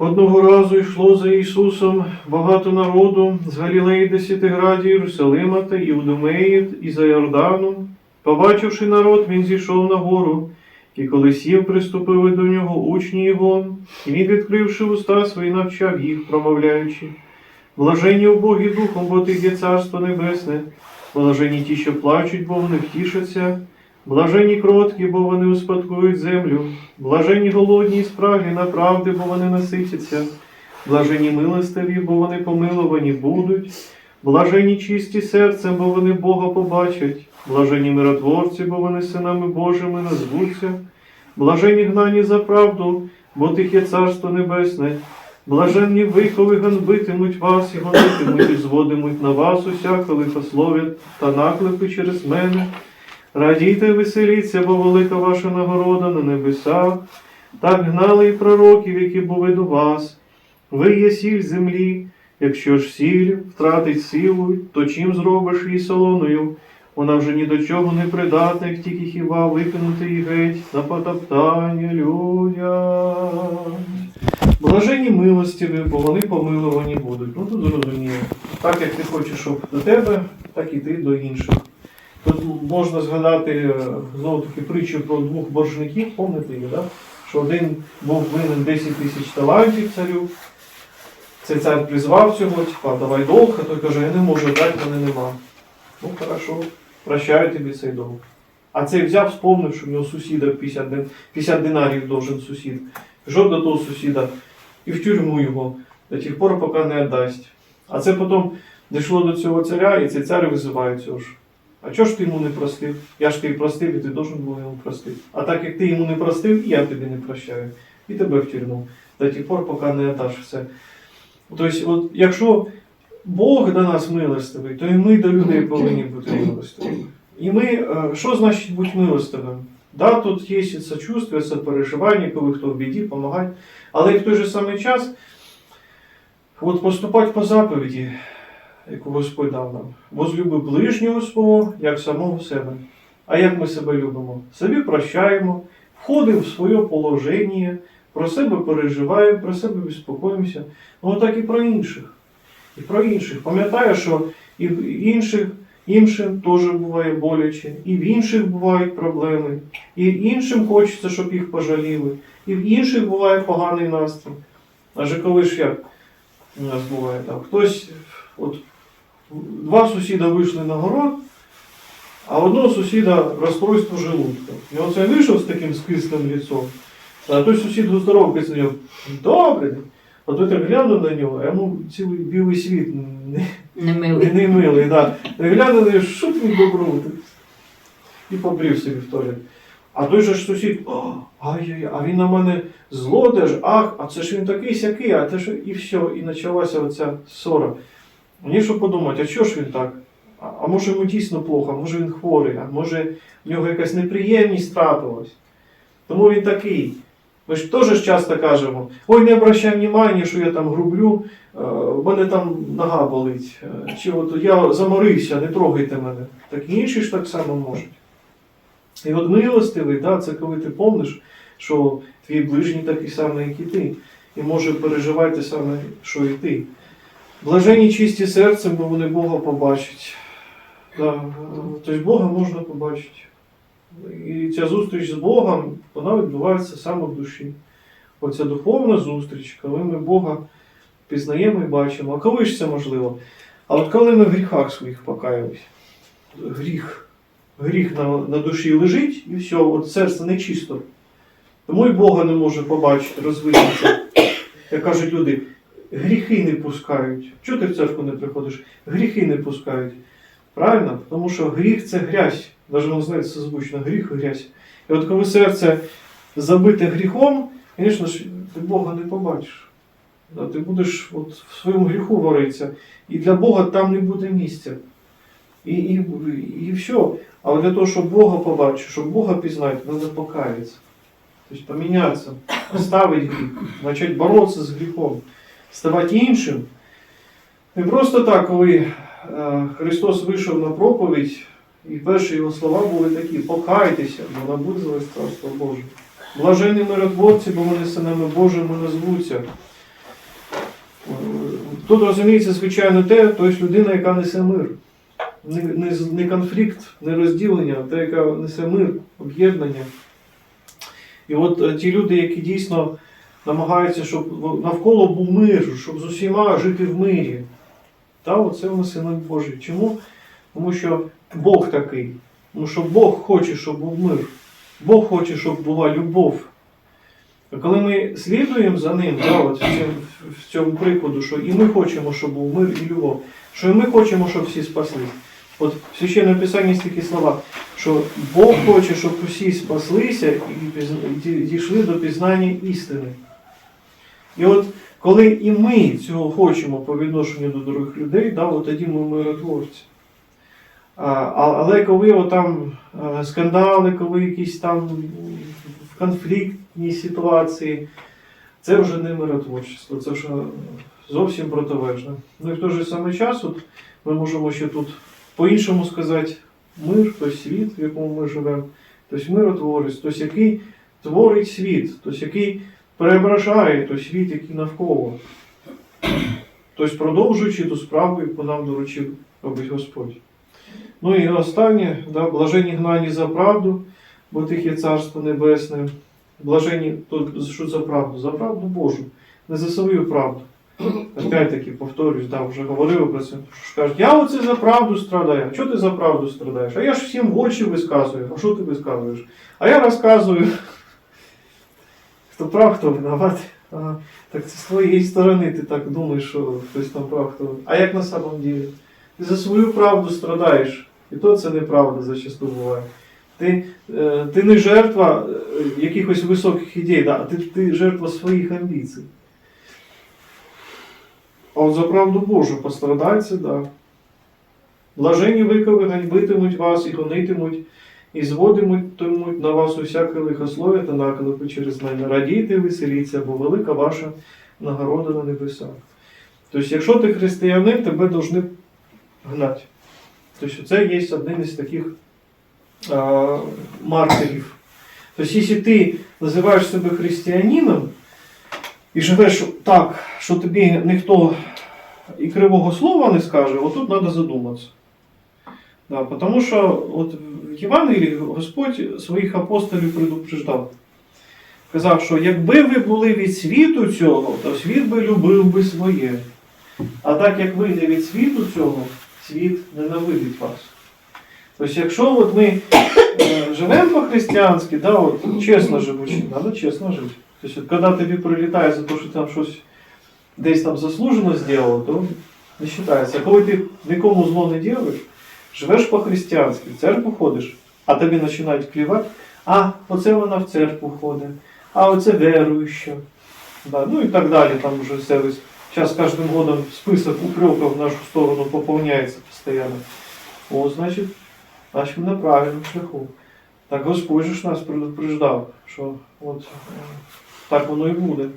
Одного разу йшло за Ісусом багато народу з Галілеї Десятиграді, Єрусалима та Іудомеї і за Йорданом. Побачивши народ, він зійшов на гору, і коли сів, приступили до нього учні його, і він, відкривши уста свої, навчав їх, промовляючи. Блаженні убогі духом, бо тих є царство небесне, блаженні ті, що плачуть, бо вони втішаться. Блаженні кроткі, бо вони успадкують землю, блаженні голодні і спраглі на правди, бо вони наситяться, блаженні милостиві, бо вони помиловані будуть, блаженні чисті серцем, бо вони Бога побачать, блаженні миротворці, бо вони синами Божими назвуться, блаженні гнані за правду, бо тих є царство небесне, блаженні ви, коли ганбитимуть вас і гонитимуть, і зводимуть на вас усяко лихослов'я та наклепи через мене. Радійте, веселіться, бо велика ваша нагорода на небесах. Так гнали і пророків, які були до вас. Ви є сіль землі. Якщо ж сіль втратить силу, то чим зробиш її солоною? Вона вже ні до чого не придатна, тільки хіба викинути її геть на потоптання людям. Блаженні милостиві, бо вони помилувані будуть. Ну тут зрозуміло. Так як ти хочеш, щоб до тебе, так і ти до інших. Тут можна згадати е, знову таки притчу про двох боржників, пам'ятаєте її, да? що один був винен 10 тисяч талантів царю. Цей цар призвав цього, типа, давай долг, а той каже, я не можу дати, мене нема. Ну, хорошо, прощаю тобі цей долг. А цей взяв, спомнив, що в нього сусіда 50, 50 динарів должен сусід. Пішов до того сусіда і в тюрму його до тих пор, поки не віддасть. А це потім дійшло до цього царя, і цей цар визиває цього ж. А чого ж ти йому не простив? Я ж тобі простив, і ти должен був йому простити. А так як ти йому не простив, і я тобі не прощаю. І тебе в тюрму. До тих пор, поки не віддаш все. Тобто, от, якщо Бог до нас милостивий, то і ми до людей повинні бути милостивими. І ми, е, що значить бути милостивим? Да, тут є і сочувствие, сопереживання, коли хто в біді, допомагає. Але в той же самий час от поступати по заповіді, яку Господь дав нам. Возлюби ближнього свого, як самого себе. А як ми себе любимо? Собі прощаємо, входимо в своє положення, про себе переживаємо, про себе безпокоїмося. Ну так і про інших. І про інших. Пам'ятаю, що і в інших, іншим теж буває боляче, і в інших бувають проблеми, і іншим хочеться, щоб їх пожаліли, і в інших буває поганий настрій. Адже коли ж як у нас буває так, хтось, от два сусіда вийшли на город, а одного сусіда розстройство желудка. І оце вийшов з таким скислим лицом, а той сусід здоровкається на. Добре. А той так глянув на нього, а йому цілий білий світ не, Не не, милий. не милий. Да. Глянув на нього, що ти добрути. І побрів собі в туалет. А той же ж сусід, «О, ай-яй, а він на мене злодеж, ах, а це ж він такий сякий, а те ж і все, і почалася оця ссора. Мені що подумати, а чого ж він так? А, а може йому дійсно плохо, може він хворий, а може в нього якась неприємність трапилась. Тому він такий. Ми ж теж часто кажемо, ой, не обращай внимання, що я там грублю, е, в мене там нога болить, е, чи от я заморився, не трогайте мене. Так інші ж так само можуть. І от милостивий, да, це коли ти помниш, що твій ближній такий самий, як і ти, і може переживати саме, що і ти. Блажені чисті серцем, бо вони Бога побачать. Е, тобто Бога можна побачити. І ця зустріч з Богом, вона відбувається саме в душі. Оця духовна зустріч, коли ми Бога пізнаємо і бачимо. А коли ж це можливо? А от коли ми в гріхах своїх покаялись, гріх, гріх на, на душі лежить, і все, от серце нечисто. Тому і Бога не може побачити, розвидіться. Як кажуть люди, гріхи не пускають. Чого ти в церкву не приходиш? Гріхи не пускають. Правильно? Тому що гріх це грязь. Навіть воно це звучно, гріх і грязь. І от коли серце забите гріхом, звісно ж, ти Бога не побачиш. Ти будеш от в своєму гріху варитися. І для Бога там не буде місця. І, і, і все. Але для того, щоб Бога побачити, щоб Бога пізнати, треба покаятися. Тобто помінятися, оставити гріх, почати боротися з гріхом, ставати іншим. Не просто так, коли е, Христос вийшов на проповідь, і перші його слова були такі: покайтеся, бо наблизилось Царство Боже. Блажені миротворці, бо вони синами Божими назвуться. Тут розуміється, звичайно, те, тобто людина, яка несе мир. Не, не, не конфлікт, не розділення, а та, яка несе мир, об'єднання. І от е, ті люди, які дійсно намагаються, щоб навколо був мир, щоб з усіма жити в мирі. Та, оце вони сини Божі. Чому? Тому що Бог такий. Тому що Бог хоче, щоб був мир. Бог хоче, щоб була любов. А коли ми слідуємо за ним, да, от в, цьому, в цьому прикладу, що і ми хочемо, щоб був мир і любов, що і ми хочемо, щоб всі спаслись. От в священному писанні є такі слова, що Бог хоче, щоб усі спаслися і дійшли до пізнання істини. І от коли і ми цього хочемо по відношенню до других людей, да, от тоді ми миротворці. Але коли отам е, скандали, коли якісь там в конфліктній ситуації, це вже не миротворчество, це вже зовсім протилежне. Ну і в той же самий час от ми можемо ще тут по-іншому сказати мир, той світ, в якому ми живемо, тобто миротворець, тобто який творить світ, тобто який переображає той світ, який навколо. Тобто продовжуючи ту справу, яку нам доручив робить Господь. Ну і останнє, да, блажені гнані за правду, бо тих є Царство Небесне. Блажені, то що за правду? За правду Божу, не за свою правду. Опять-таки, повторюсь, да, вже говорили про це. Що кажуть, я оце за правду страдаю. А чого ти за правду страдаєш? А я ж всім в очі висказую. А що ти висказуєш? А я розказую. Хто прав, хто винуват. Ага. Так з твоєї сторони ти так думаєш, що хтось там прав, хто. А як на самом деле? Ти за свою правду страдаєш. І то це неправда зачасту буває. Ти, е, ти не жертва е, якихось високих ідей, да, ти, ти жертва своїх амбіцій. А от за правду Божу пострадальці, да. Блажені викови ганьбитимуть вас і гонитимуть, і зводитимуть на вас усяке лихослов'я та наклепи через мене. Радійте, веселіться, бо велика ваша нагорода на небесах. Тобто, якщо ти християнин, тебе повинні гнати. Тобто, це є один із таких а, маркерів. Тобто, якщо ти називаєш себе християнином і живеш так, що тобі ніхто і кривого слова не скаже, отут треба задуматися. Да, тому що от Євангелії Господь своїх апостолів предупреждав. Казав, що якби ви були від світу цього, то світ би любив би своє. А так як ви не від світу цього, світ ненавидить вас. Тобто, якщо от ми е, живемо по-християнськи, да, от, чесно живучи, треба чесно жити. Тобто, коли тобі прилітає за те, що там щось десь там заслужено зробив, то не вважається. Коли ти нікому зло не робиш, живеш по-християнськи, в церкву ходиш, а тобі починають клівати, а оце вона в церкву ходить, а оце веруюча. Да, ну і так далі, там вже все весь. С каждым годом список упреков в нашу сторону пополняется постоянно. О, значит, значит, мы на правильном шляху. Так Господь ж нас предупреждав, що от е, так воно і буде.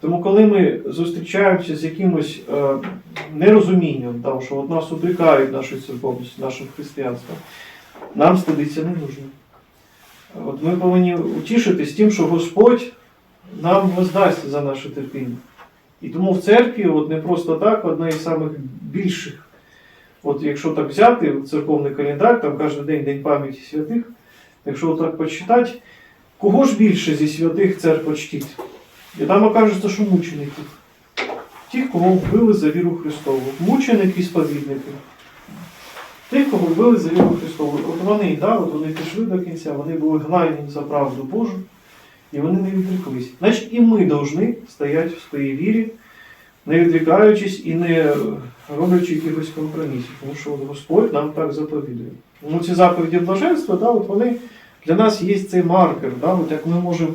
Тому коли ми зустрічаємося з якимось е, нерозумінням, там, що от нас упрекають нашою церковністю, нашим християнством, нам стидитися не нужно. От ми повинні утішитись тим, що Господь нам воздасть за наше терпіння. І тому в церкві от не просто так, одна із самих більших. От якщо так взяти церковний календар, там кожен день День пам'яті святих, якщо так почитати, кого ж більше зі святих церква чтить? І там окажеться, що мученики. Ті, кого вбили за віру Христову. Мученики і сповідники. Тих, кого вбили за віру Христову. От вони, да, от вони пішли до кінця, вони були гнані за правду Божу, і вони не відреклись. Значить, і ми повинні стояти в своїй вірі, не відрікаючись і не роблячи якихось компромісів. Тому що Господь нам так заповідує. Ну, ці заповіді блаженства, да, от вони для нас є цей маркер, да, от як ми можемо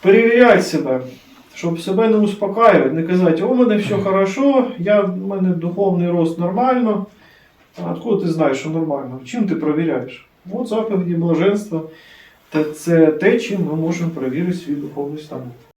перевіряти себе, щоб себе не успокаювати, не казати, у мене все хорошо, я, у мене духовний рост нормально. А откуда ти знаєш, що нормально? Чим ти перевіряєш? От заповіді блаженства. Це те, чим ми можемо перевірити свій духовний стан.